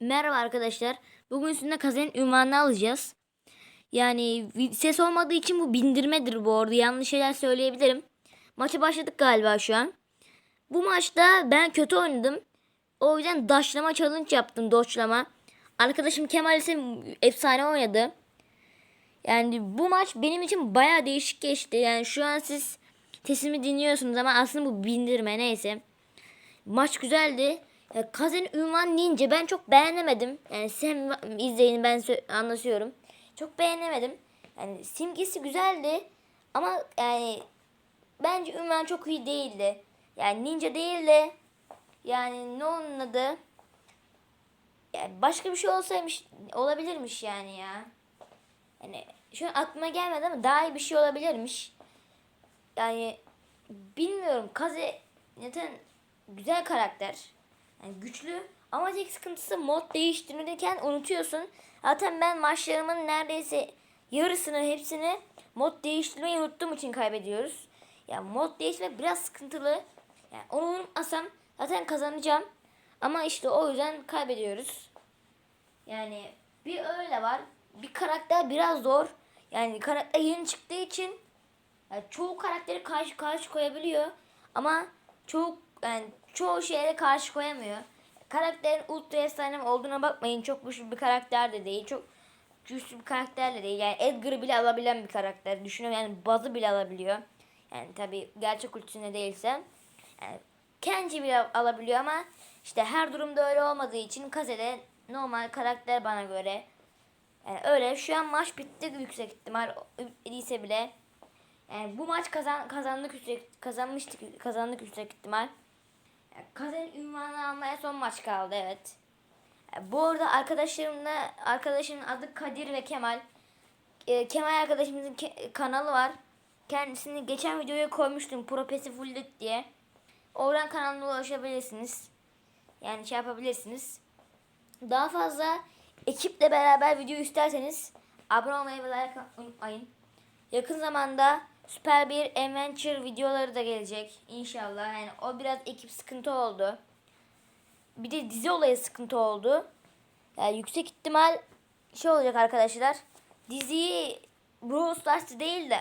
Merhaba arkadaşlar. Bugün sizinle kazanın ünvanını alacağız. Yani ses olmadığı için bu bindirmedir bu arada. Yanlış şeyler söyleyebilirim. Maça başladık galiba şu an. Bu maçta ben kötü oynadım. O yüzden daşlama challenge yaptım. Doçlama. Arkadaşım Kemal ise efsane oynadı. Yani bu maç benim için baya değişik geçti. Yani şu an siz sesimi dinliyorsunuz ama aslında bu bindirme neyse. Maç güzeldi. Ya, Kazan ünvan deyince ben çok beğenemedim. Yani sen izleyin ben anlatıyorum. Çok beğenemedim. Yani simgesi güzeldi ama yani bence ünvan çok iyi değildi. Yani ninja değil de yani ne onun adı? Yani başka bir şey olsaymış olabilirmiş yani ya. Yani şu an aklıma gelmedi ama daha iyi bir şey olabilirmiş. Yani bilmiyorum. Kaze zaten güzel karakter. Yani güçlü ama tek sıkıntısı mod değiştirirken unutuyorsun. Zaten ben maçlarımın neredeyse yarısını hepsini mod değiştirmeyi unuttuğum için kaybediyoruz. Yani mod değiştirmek biraz sıkıntılı. Yani onu unutmasam zaten kazanacağım. Ama işte o yüzden kaybediyoruz. Yani bir öyle var. Bir karakter biraz zor. Yani karakter yeni çıktığı için yani çoğu karakteri karşı karşı koyabiliyor ama çoğu yani çoğu şeye karşı koyamıyor. Karakterin ultra efsane olduğuna bakmayın. Çok güçlü bir karakter de değil. Çok güçlü bir karakter de değil. Yani Edgar'ı bile alabilen bir karakter. Düşünüyorum yani Baz'ı bile alabiliyor. Yani tabi gerçek ultisinde değilse. Yani Kenji bile alabiliyor ama işte her durumda öyle olmadığı için Kaze'de normal karakter bana göre. Yani öyle şu an maç bitti yüksek ihtimal değilse bile. Yani bu maç kazan kazandık yüksek kazanmıştık kazandık yüksek ihtimal. Yani kazan ünvanı almaya son maç kaldı evet. Bu arada arkadaşlarımla arkadaşımın adı Kadir ve Kemal. Ee, Kemal arkadaşımızın kanalı var. Kendisini geçen videoya koymuştum Propesi Fulldük diye. Oradan kanalına ulaşabilirsiniz. Yani şey yapabilirsiniz. Daha fazla ekiple beraber video isterseniz abone olmayı ve like unutmayın. Yakın zamanda süper bir adventure videoları da gelecek inşallah. Yani o biraz ekip sıkıntı oldu. Bir de dizi olayı sıkıntı oldu. Yani yüksek ihtimal şey olacak arkadaşlar. Diziyi Brawl Stars değil de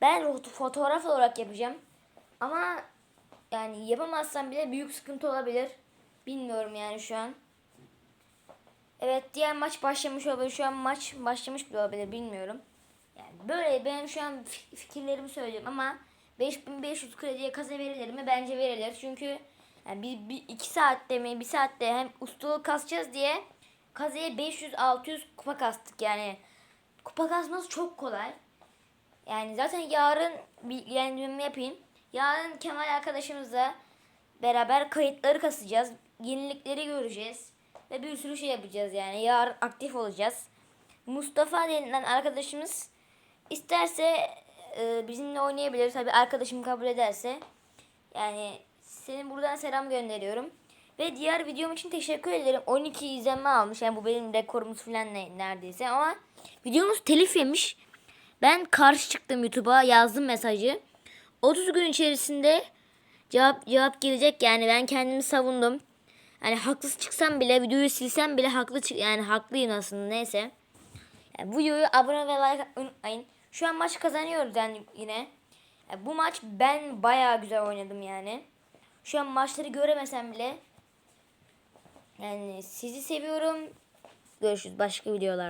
ben fotoğraf olarak yapacağım. Ama yani yapamazsam bile büyük sıkıntı olabilir. Bilmiyorum yani şu an. Evet diğer maç başlamış olabilir. Şu an maç başlamış bile olabilir bilmiyorum. Yani böyle benim şu an fik- fikirlerimi söylüyorum ama 5500 krediye kaza verilir mi? Bence verilir. Çünkü yani bir, bir iki saatte mi bir saatte hem ustalık kasacağız diye kazaya 500-600 kupa kastık yani. Kupa kasması çok kolay. Yani zaten yarın bilgilendirme yapayım. Yarın Kemal arkadaşımızla beraber kayıtları kasacağız. Yenilikleri göreceğiz. Ve bir sürü şey yapacağız yani. Yarın aktif olacağız. Mustafa denilen arkadaşımız isterse e, bizimle oynayabilir. Tabi arkadaşım kabul ederse. Yani senin buradan selam gönderiyorum. Ve diğer videom için teşekkür ederim. 12 izlenme almış. Yani bu benim rekorumuz falan ne, neredeyse. Ama videomuz telif yemiş. Ben karşı çıktım YouTube'a yazdım mesajı. 30 gün içerisinde cevap cevap gelecek yani ben kendimi savundum. Yani haksız çıksam bile videoyu silsem bile haklı çık yani haklıyım aslında neyse. Yani videoyu abone ve like unutmayın. Şu an maç kazanıyoruz yani yine. Yani bu maç ben bayağı güzel oynadım yani. Şu an maçları göremesem bile yani sizi seviyorum. Görüşürüz başka videolar.